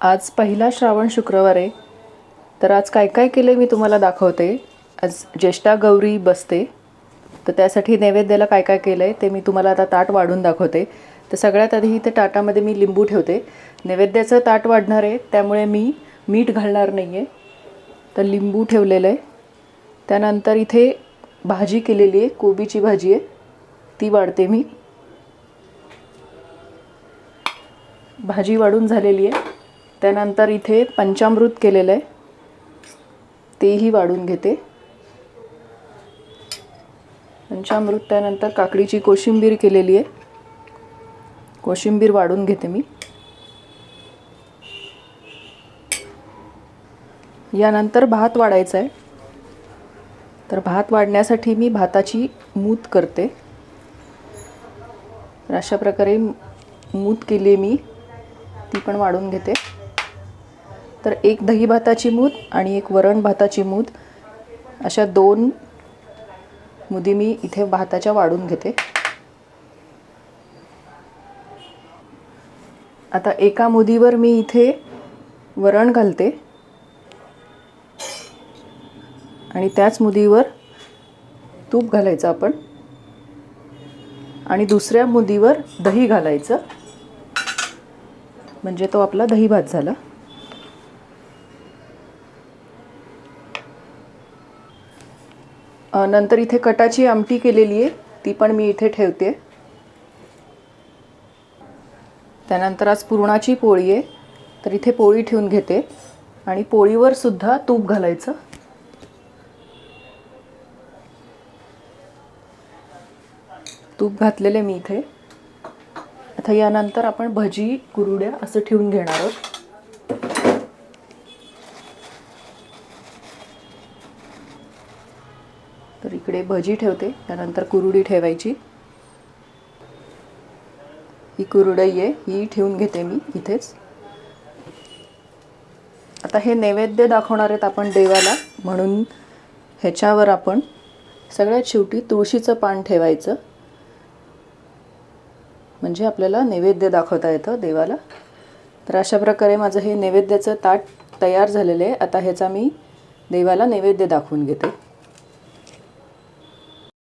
आज पहिला श्रावण शुक्रवार आहे. तर आज काय काय केलं मी तुम्हाला दाखवते. आज ज्येष्ठा गौरी बसते. तर त्यासाठी नैवेद्याला काय काय केलं आहे ते मी तुम्हाला आता ताट वाढून दाखवते. तर सगळ्यात आधी इथे ताटामध्ये मी लिंबू ठेवते. नैवेद्याचं ताट वाढणार आहे त्यामुळे मी मीठ घालणार नाही आहे तर लिंबू ठेवलेलं आहे. त्यानंतर इथे भाजी केलेली आहे कोबीची भाजी आहे. ती वाढते मी. भाजी वाढून झालेली आहे. त्यानंतर इथे पंचामृत केलेलं आहे. तेही वाढून घेते. पंचामृत त्यानंतर काकडीची कोशिंबीर केलेली आहे. कोशिंबीर वाढून घेते मी. यानंतर भात वाढायचा आहे. तर भात वाढण्यासाठी मी भाताची मूत करते. तर अशा प्रकारे मूत केली आहे मी. ती पण वाढून घेते. तर एक दही भाताची मूद आणि एक वरण भाताची मूद. अशा दोन मुदी मी इथे भाताच्या वाढून घेते. आता एका मुदीवर मी इथे वरण घालते. आणि त्याच मुदीवर तूप घालायचं आपण. आणि दुसऱ्या मुदीवर दही घालायचं. म्हणजे तो आपला दही भात झाला. नंतर इथे कटाची आमटी केलेली आहे. ती पण मी इथे ठेवते. त्यानंतर आज पुरणाची पोळी आहे. तर इथे पोळी ठेवून घेते. आणि पोळीवर सुद्धा तूप घालायचं. तूप घातलेले मी इथे. आता यानंतर आपण भजी कुरुड्या असं ठेवून घेणार आहोत. तर इकडे भजी ठेवते त्यानंतर कुरुडी ठेवायची. ही कुरुडई आहे ही ठेवून घेते मी इथेच. आता हे नैवेद्य दाखवणार आहेत आपण देवाला म्हणून ह्याच्यावर आपण सगळ्यात शेवटी तुळशीचं पान ठेवायचं. म्हणजे आपल्याला नैवेद्य दाखवता येतं देवाला. तर अशा प्रकारे माझं हे नैवेद्याचं ताट तयार झालेलं आहे. आता ह्याचा मी देवाला नैवेद्य दाखवून घेते.